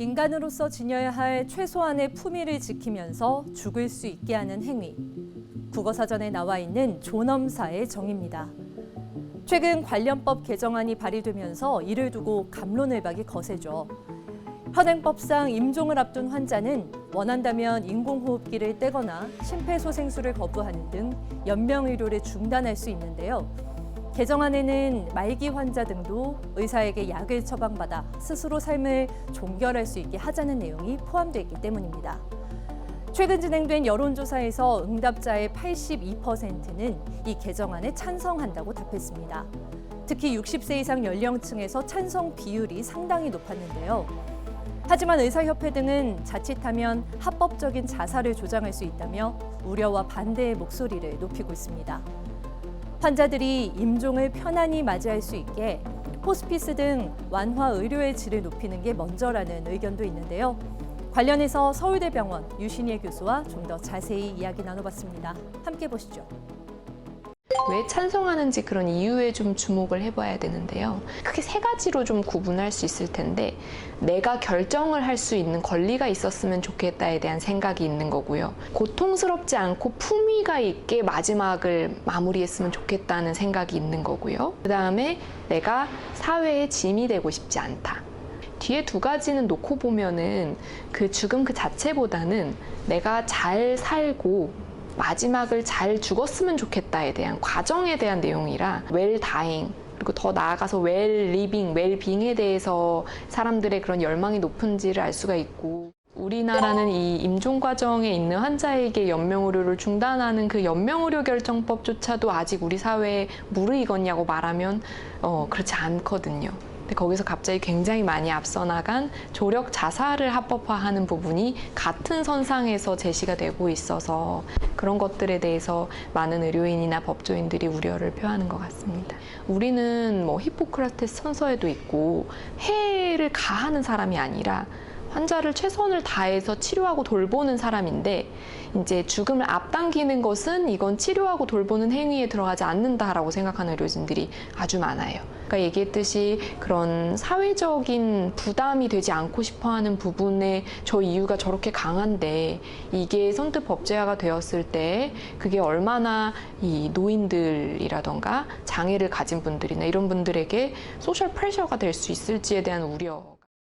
인간으로서 지녀야 할 최소한의 품위를 지키면서 죽을 수 있게 하는 행위. 국어사전에 나와 있는 존엄사의 정의입니다. 최근 관련법 개정안이 발의되면서 이를 두고 감론을박이 거세죠. 현행법상 임종을 앞둔 환자는 원한다면 인공호흡기를 떼거나 심폐소생술을 거부하는 등 연명의료를 중단할 수 있는데요. 개정안에는 말기 환자 등도 의사에게 약을 처방받아 스스로 삶을 종결할 수 있게 하자는 내용이 포함되어 있기 때문입니다. 최근 진행된 여론조사에서 응답자의 82%는 이 개정안에 찬성한다고 답했습니다. 특히 60세 이상 연령층에서 찬성 비율이 상당히 높았는데요. 하지만 의사협회 등은 자칫하면 합법적인 자살을 조장할 수 있다며 우려와 반대의 목소리를 높이고 있습니다. 환자들이 임종을 편안히 맞이할 수 있게 호스피스 등 완화 의료의 질을 높이는 게 먼저라는 의견도 있는데요. 관련해서 서울대병원 유신예 교수와 좀 더 자세히 이야기 나눠봤습니다. 함께 보시죠. 왜 찬성하는지 그런 이유에 좀 주목을 해봐야 되는데요. 크게 세 가지로 좀 구분할 수 있을 텐데, 내가 결정을 할 수 있는 권리가 있었으면 좋겠다에 대한 생각이 있는 거고요. 고통스럽지 않고 품위가 있게 마지막을 마무리했으면 좋겠다는 생각이 있는 거고요. 그 다음에 내가 사회의 짐이 되고 싶지 않다. 뒤에 두 가지는 놓고 보면은 그 죽음 그 자체보다는 내가 잘 살고 마지막을 잘 죽었으면 좋겠다에 대한 과정에 대한 내용이라 웰 다잉 그리고 더 나아가서 웰 리빙, 웰 빙에 대해서 사람들의 그런 열망이 높은지를 알 수가 있고 우리나라는 이 임종 과정에 있는 환자에게 연명 의료를 중단하는 그 연명 의료 결정법조차도 아직 우리 사회에 무르익었냐고 말하면 어, 그렇지 않거든요. 근데 거기서 갑자기 굉장히 많이 앞서 나간 조력 자살을 합법화하는 부분이 같은 선상에서 제시가 되고 있어서 그런 것들에 대해서 많은 의료인이나 법조인들이 우려를 표하는 것 같습니다. 우리는 뭐 히포크라테스 선서에도 있고 해를 가하는 사람이 아니라 환자를 최선을 다해서 치료하고 돌보는 사람인데 이제 죽음을 앞당기는 것은 이건 치료하고 돌보는 행위에 들어가지 않는다라고 생각하는 의료진들이 아주 많아요. 그러니까 얘기했듯이 그런 사회적인 부담이 되지 않고 싶어하는 부분에 저 이유가 저렇게 강한데 이게 선뜻 법제화가 되었을 때 그게 얼마나 이 노인들이라던가 장애를 가진 분들이나 이런 분들에게 소셜 프레셔가 될 수 있을지에 대한 우려.